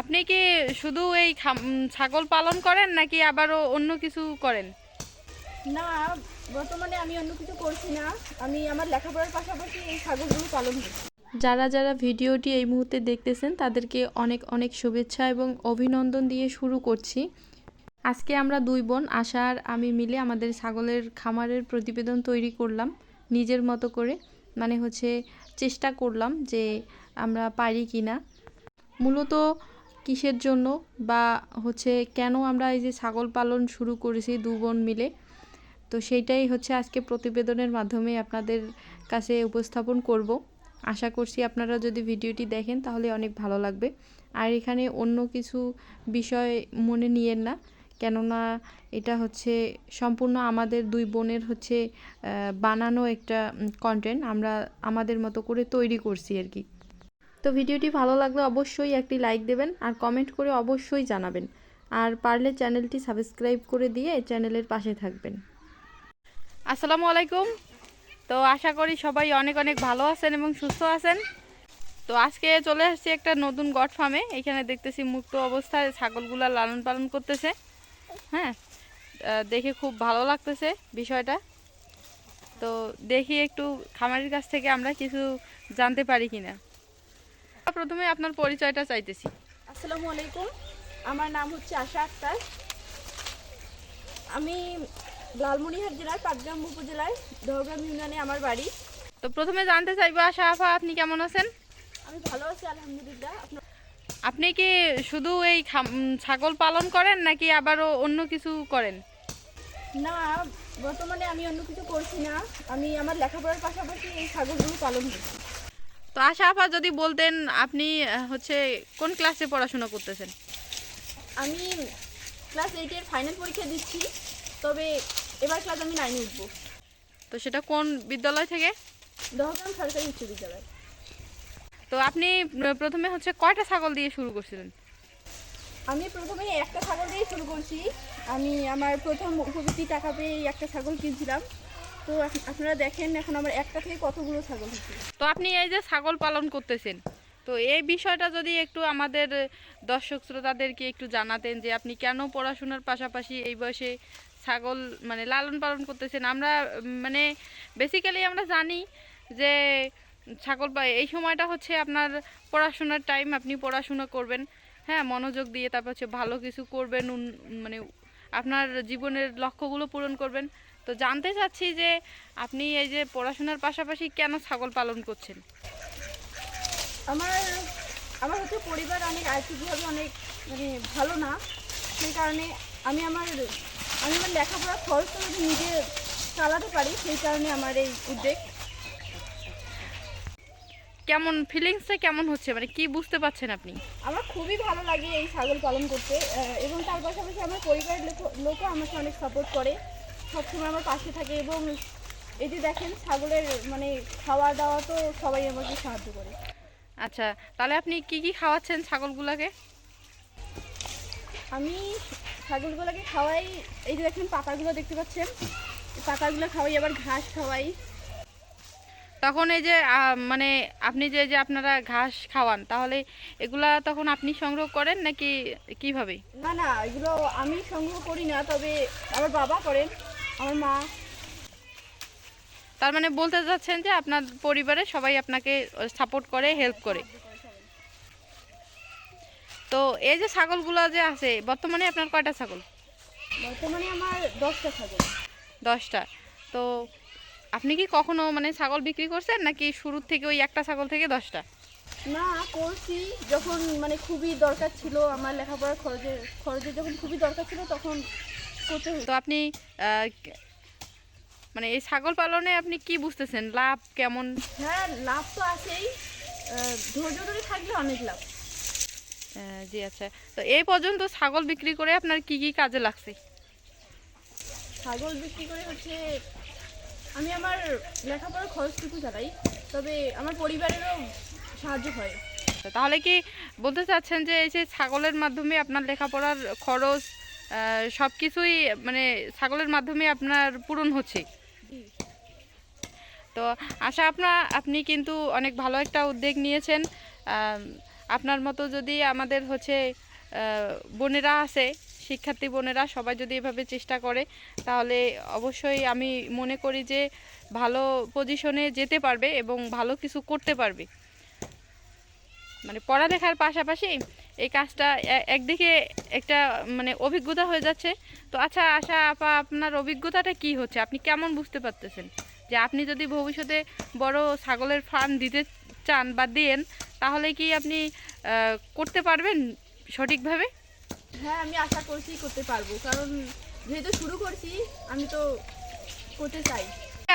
আপনি কি শুধু এই খাম- ছাগল পালন করেন নাকি আবারও অন্য কিছু করেন? না বর্তমানে আমি অন্য কিছু করছি না। আমি আমার লেখাপড়ার পাশাপাশি এই ছাগলগুলো পালন করছি। যারা যারা ভিডিওটি এই মুহূর্তে দেখতেছেন তাদেরকে অনেক অনেক শুভেচ্ছা এবং অভিনন্দন দিয়ে শুরু করছি। আজকে আমরা দুই বোন আশা আর আমি মিলে আমাদের ছাগলের খামারের প্রতিবেদন তৈরি করলাম নিজের মতো করে। মানে হচ্ছে চেষ্টা করলাম যে আমরা পারি কি না মূলত কিসের জন্য বা হচ্ছে কেন আমরা এই যে ছাগল পালন শুরু করেছি দু বোন মিলে? তো সেইটাই হচ্ছে আজকে প্রতিবেদনের মাধ্যমে আপনাদের কাছে উপস্থাপন করব। আশা করছি আপনারা যদি ভিডিওটি দেখেন তাহলে অনেক ভালো লাগবে। আর এখানে অন্য কিছু বিষয় মনে নিয়েন না, কেননা এটা হচ্ছে সম্পূর্ণ আমাদের দুই বোনের হচ্ছে বানানো একটা কন্টেন্ট আমরা আমাদের মতো করে তৈরি করছি আর কি। তো ভিডিওটি ভালো লাগলে অবশ্যই একটি লাইক দেবেন আর কমেন্ট করে অবশ্যই জানাবেন। আর পারলে চ্যানেলটি সাবস্ক্রাইব করে দিয়ে চ্যানেলের পাশে থাকবেন। আসসালামু আলাইকুম। তো আশা করি সবাই অনেক অনেক ভালো আছেন এবং সুস্থ আছেন। তো আজকে চলে আসছি একটা নতুন গড ফার্মে এখানে দেখতেছি মুক্ত অবস্থায় ছাগলগুলা লালন পালন করতেছে। হ্যাঁ দেখে খুব ভালো লাগতেছে বিষয়টা। তো দেখি একটু খামারের কাছ থেকে আমরা কিছু জানতে পারি কিনা। প্রথমে আপনার পরিচয়টা চাইতেছি। আসসালামু আলাইকুম। আমার নাম হচ্ছে আশা আক্তার। আমি লালমনিরহাট জেলার পাটগ্রাম উপজেলায় দহগ্রাম ইউনিয়নে আমার বাড়ি। তো প্রথমে জানতে চাইব আশা আফা আপনি কেমন আছেন? আমি ভালো আছি আলহামদুলিল্লাহ। আপনি কি শুধু এই ছাগল পালন করেন নাকি আবারও অন্য কিছু করেন? না বর্তমানে আমি অন্য কিছু করছি না। আমি আমার লেখাপড়ার পাশাপাশি এই ছাগলগুলো পালন করছি। তো আশা আফা যদি বলতেন আপনি হচ্ছে কোন ক্লাসে পড়াশোনা করতেছেন? আমি ক্লাস এইটের ফাইনাল পরীক্ষা দিচ্ছি তবে এবার ক্লাস আমি নাইনে উঠবো। তো সেটা কোন বিদ্যালয় থেকে? দহগ্রাম সরকারি উচ্চ বিদ্যালয়। তো আপনি প্রথমে হচ্ছে কয়টা ছাগল দিয়ে শুরু করছিলেন? আমি প্রথমে একটা ছাগল দিয়ে শুরু করছি। আমি আমার প্রথম উপবৃত্তি টাকা পেয়ে একটা ছাগল কিনছিলাম। তো আপনারা দেখেন এখন আমার একটা থেকে কতগুলো ছাগল হচ্ছে তো আপনি এই যে ছাগল পালন করতেছেন, তো এই বিষয়টা যদি একটু আমাদের দর্শক শ্রোতাদেরকে একটু জানাতেন যে আপনি কেন পড়াশোনার পাশাপাশি এই বয়সে ছাগল মানে লালন পালন করতেছেন? আমরা মানে বেসিক্যালি আমরা জানি যে ছাগল বা এই সময়টা হচ্ছে আপনার পড়াশোনার টাইম আপনি পড়াশোনা করবেন হ্যাঁ মনোযোগ দিয়ে তারপর হচ্ছে ভালো কিছু করবেন মানে আপনার জীবনের লক্ষ্যগুলো পূরণ করবেন। তো জানতে চাচ্ছি যে আপনি এই যে পড়াশোনার পাশাপাশি কেন ছাগল পালন করছেন? আমার আমার হচ্ছে পরিবার অনেক আর্থিকভাবে অনেক মানে ভালো না। সেই কারণে আমি আমার আমি আমার লেখাপড়ার খরচটা যদি নিজে চালাতে পারি সেই কারণে আমার এই উদ্যোগ। কেমন ফিলিংসটা কেমন হচ্ছে? মানে কি বুঝতে পারছেন আপনি? আমার খুবই ভালো লাগে এই ছাগল পালন করতে। এবং তার পাশাপাশি আমার পরিবারের লোক- লোকও আমাকে অনেক সাপোর্ট করে। সবসময় আমার পাশে থাকে এবং এই যে দেখেন ছাগলের মানে খাওয়া দাওয়া তো সবাই আমাকে সাহায্য করে। আচ্ছা তাহলে আপনি কি কি খাওয়াচ্ছেন ছাগলগুলোকে? আমি ছাগলগুলোকে খাওয়াই এই যে দেখেন পাতাগুলো দেখতে পাচ্ছেন পাতাগুলো খাওয়াই আবার ঘাস খাওয়াই। তখন এই যে মানে আপনি যে যে আপনারা ঘাস খাওয়ান তাহলে এগুলা তখন আপনি সংগ্রহ করেন নাকি কীভাবে? না না এগুলো আমি সংগ্রহ করি না তবে আমার বাবা করেন। আমার মা। তার মানে বলতে চাচ্ছেন যে আপনার পরিবারে সবাই আপনাকে সাপোর্ট করে হেল্প করে। তো এই যে ছাগলগুলো যে আছে বর্তমানে আপনার কয়টা ছাগল? বর্তমানে আমার দশটা ছাগল। দশটা। তো আপনি কি কখনো মানে ছাগল বিক্রি করছেন নাকি শুরুর থেকে ওই একটা ছাগল থেকে দশটা? না করছি। যখন মানে খুবই দরকার ছিল আমার লেখাপড়ার খরচের খরচের যখন খুবই দরকার ছিল তখন তো আপনি মানে এই ছাগল পালনে আপনি কি বুঝতেছেন? লাভ কেমন? হ্যাঁ লাভ তো আছেই। ধৈর্য ধরে থাকলে অনেক লাভ। জি আচ্ছা। তো এই পর্যন্ত ছাগল বিক্রি করে আপনার কি কি কাজে লাগছে? ছাগল বিক্রি করে হচ্ছে আমি আমার লেখাপড়ার খরচটুকু চালাই তবে আমার পরিবারেরও সাহায্য হয়। তো তাহলে কি বলতে চাচ্ছেন যে এই যে ছাগলের মাধ্যমে আপনার লেখাপড়ার খরচ সব কিছুই মানে ছাগলের মাধ্যমে আপনার পূরণ হচ্ছে। তো আশা আপনার আপনি কিন্তু অনেক ভালো একটা উদ্যোগ নিয়েছেন। আপনার মতো যদি আমাদের হচ্ছে বোনেরা আছে, শিক্ষার্থী বোনেরা সবাই যদি এভাবে চেষ্টা করে, তাহলে অবশ্যই আমি মনে করি যে ভালো পজিশনে যেতে পারবে এবং ভালো কিছু করতে পারবে। মানে পড়ালেখার পাশাপাশি এই কাজটা একদিকে একটা মানে অভিজ্ঞতা হয়ে যাচ্ছে। তো আচ্ছা আশা আপা আপনার অভিজ্ঞতাটা কি হচ্ছে? আপনি কেমন বুঝতে পারতেছেন? যে আপনি যদি ভবিষ্যতে বড় ছাগলের ফার্ম দিতে চান বা দেন তাহলে কি আপনি করতে পারবেন সঠিকভাবে? হ্যাঁ আমি আশা করছি করতে পারব। কারণ যেহেতু শুরু করছি আমি তো করতে চাই।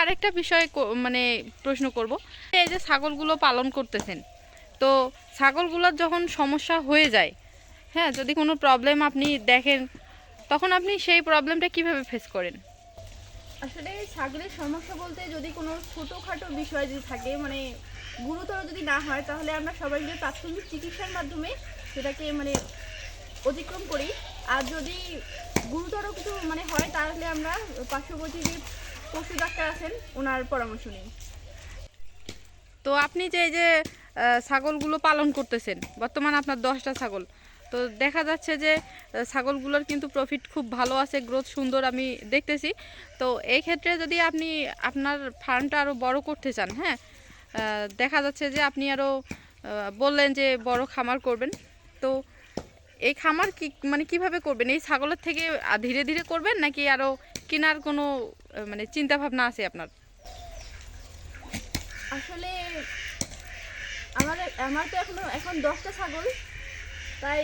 আরেকটা বিষয় মানে প্রশ্ন করব। এই যে ছাগলগুলো পালন করতেছেন তো ছাগলগুলোর যখন সমস্যা হয়ে যায় হ্যাঁ যদি কোনো প্রবলেম আপনি দেখেন তখন আপনি সেই প্রবলেমটা কীভাবে ফেস করেন? আসলে ছাগলের সমস্যা বলতে যদি কোনো ছোটোখাটো বিষয় যদি থাকে মানে গুরুতর যদি না হয় তাহলে আমরা সবাই মিলে প্রাথমিক চিকিৎসার মাধ্যমে সেটাকে মানে অতিক্রম করি। আর যদি গুরুতর কিছু মানে হয় তাহলে আমরা পার্শ্ববর্তী যে পশু ডাক্তার আছেন ওনার পরামর্শ নিই। তো আপনি যে এই যে ছাগলগুলো পালন করতেছেন। বর্তমান আপনার দশটা ছাগল। তো দেখা যাচ্ছে যে ছাগলগুলোর কিন্তু প্রফিট খুব ভালো আছে গ্রোথ সুন্দর আমি দেখতেছি। তো এই ক্ষেত্রে যদি আপনি আপনার ফার্মটা আরও বড় করতে চান হ্যাঁ দেখা যাচ্ছে যে আপনি আরও বললেন যে বড় খামার করবেন। তো এই খামার কি মানে কীভাবে করবেন? এই ছাগলের থেকে ধীরে ধীরে করবেন নাকি আরও কেনার কোনো মানে চিন্তা ভাবনা আছে আপনার? আসলে আমার আমার তো এখনও এখন দশটা ছাগল। তাই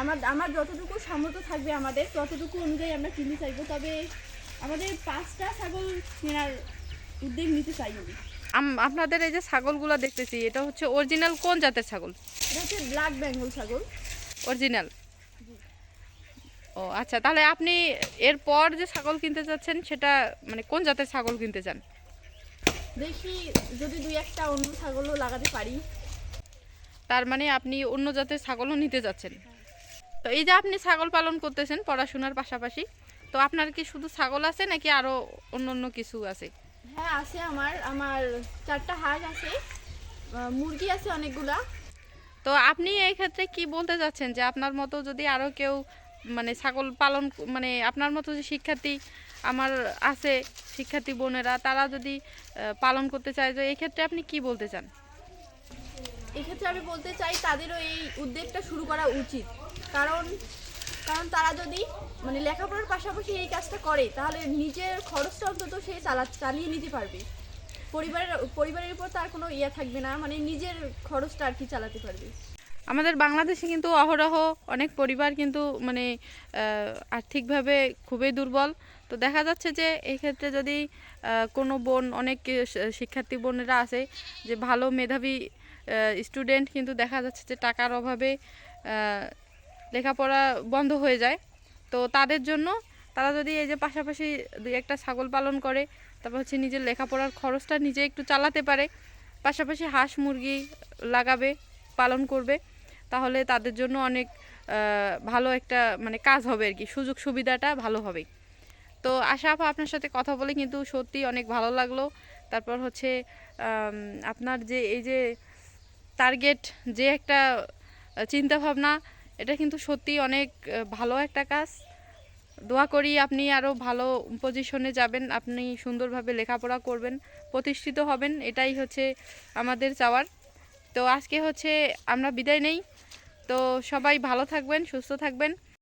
আমার আমার যতটুকু সামর্থ্য থাকবে আমাদের ততটুকু অনুযায়ী আমরা কিনতে চাইব। তবে আমাদের পাঁচটা ছাগল কেনার উদ্যোগ নিতে চাই আমি। আপনাদের এই যে ছাগলগুলো দেখতেছি এটা হচ্ছে অরিজিনাল কোন জাতের ছাগল? এটা হচ্ছে ব্ল্যাক বেঙ্গল ছাগল। অরিজিনাল ও আচ্ছা তাহলে আপনি এরপর যে ছাগল কিনতে চাচ্ছেন সেটা মানে কোন জাতের ছাগল কিনতে চান? দেখি যদি দুই একটা অন্য ছাগলও লাগাতে পারি। তার মানে আপনি অন্য জাতের ছাগলও নিতে যাচ্ছেন। তো এই যে আপনি ছাগল পালন করতেছেন পড়াশোনার পাশাপাশি তো আপনার কি শুধু ছাগল আছে নাকি আরও অন্য অন্য কিছু আছে? হ্যাঁ আছে আমার। আমার চারটা হাঁস আছে মুরগি আছে অনেকগুলা। তো আপনি এই ক্ষেত্রে কি বলতে চাচ্ছেন যে আপনার মতো যদি আরও কেউ মানে ছাগল পালন মানে আপনার মতো যে শিক্ষার্থী আমার আছে শিক্ষার্থী বোনেরা তারা যদি পালন করতে চায় যে এই ক্ষেত্রে আপনি কি বলতে চান? এক্ষেত্রে আমি বলতে চাই তাদেরও এই উদ্যোগটা শুরু করা উচিত। কারণ কারণ তারা যদি মানে লেখাপড়ার পাশাপাশি এই কাজটা করে তাহলে নিজের খরচটা অন্তত সে চালা চালিয়ে নিতে পারবে। পরিবারের পরিবারের উপর তার কোনো ইয়ে থাকবে না মানে নিজের খরচটা আর কি চালাতে পারবে। আমাদের বাংলাদেশে কিন্তু অহরহ অনেক পরিবার কিন্তু মানে আর্থিকভাবে খুবই দুর্বল। তো দেখা যাচ্ছে যে এই ক্ষেত্রে যদি কোনো বোন, অনেক শিক্ষার্থী বোনেরা আছে যে ভালো মেধাবী স্টুডেন্ট কিন্তু দেখা যাচ্ছে যে টাকার অভাবে লেখাপড়া বন্ধ হয়ে যায়। তো তাদের জন্য তারা যদি এই যে পাশাপাশি দুই একটা ছাগল পালন করে, তারপর হচ্ছে নিজের লেখাপড়ার খরচটা নিজে একটু চালাতে পারে, পাশাপাশি হাঁস মুরগি লাগাবে, পালন করবে, তাহলে তাদের জন্য অনেক ভালো একটা মানে কাজ হবে আর কি, সুযোগ সুবিধাটা ভালো হবে। তো আশা আপা আপনার সাথে কথা বলে কিন্তু সত্যি অনেক ভালো লাগল। তারপর হচ্ছে আপনার যে এই যে টার্গেট যে একটা চিন্তা ভাবনা এটা কিন্তু সত্যি অনেক ভালো একটা কাজ। দোয়া করি আপনি আরও ভালো পজিশনে যাবেন, আপনি সুন্দরভাবে লেখাপড়া করবেন, প্রতিষ্ঠিত হবেন, এটাই হচ্ছে আমাদের চাওয়ার। তো আজকে হচ্ছে আমরা বিদায় নেই। তো সবাই ভালো থাকবেন, সুস্থ থাকবেন।